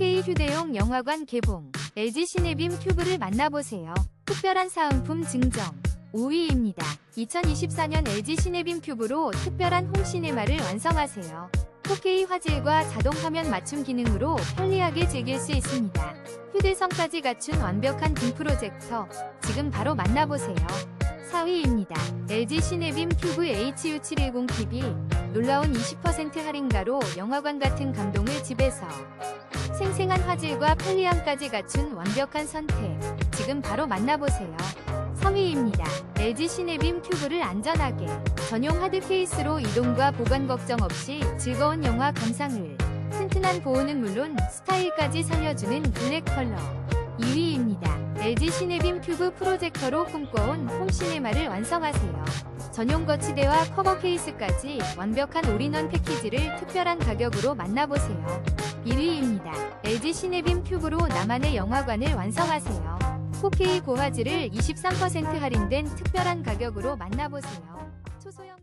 4K 휴대용 영화관 개봉, LG 시네빔 큐브를 만나보세요. 특별한 사은품 증정. 5위입니다. 2024년 LG 시네빔 큐브로 특별한 홈시네마를 완성하세요. 4K 화질과 자동 화면 맞춤 기능으로 편리하게 즐길 수 있습니다. 휴대성까지 갖춘 완벽한 빔 프로젝터. 지금 바로 만나보세요. 4위입니다. LG 시네빔 큐브 HU710TV. 놀라운 20% 할인가로 영화관 같은 감동을 집에서. 생생한 화질과 편리함까지 갖춘 완벽한 선택. 지금 바로 만나보세요. 3위입니다. LG 시네빔 큐브를 안전하게 전용 하드 케이스로 이동과 보관 걱정 없이 즐거운 영화 감상을 튼튼한 보호는 물론 스타일까지 살려주는 블랙 컬러 2위입니다. LG 시네빔 큐브 프로젝터로 꿈꿔온 홈시네마를 완성하세요. 전용 거치대와 커버 케이스까지 완벽한 올인원 패키지를 특별한 가격으로 만나보세요. 1위입니다. LG 시네빔 큐브로 나만의 영화관을 완성하세요. 4K 고화질을 23% 할인된 특별한 가격으로 만나보세요. 초소형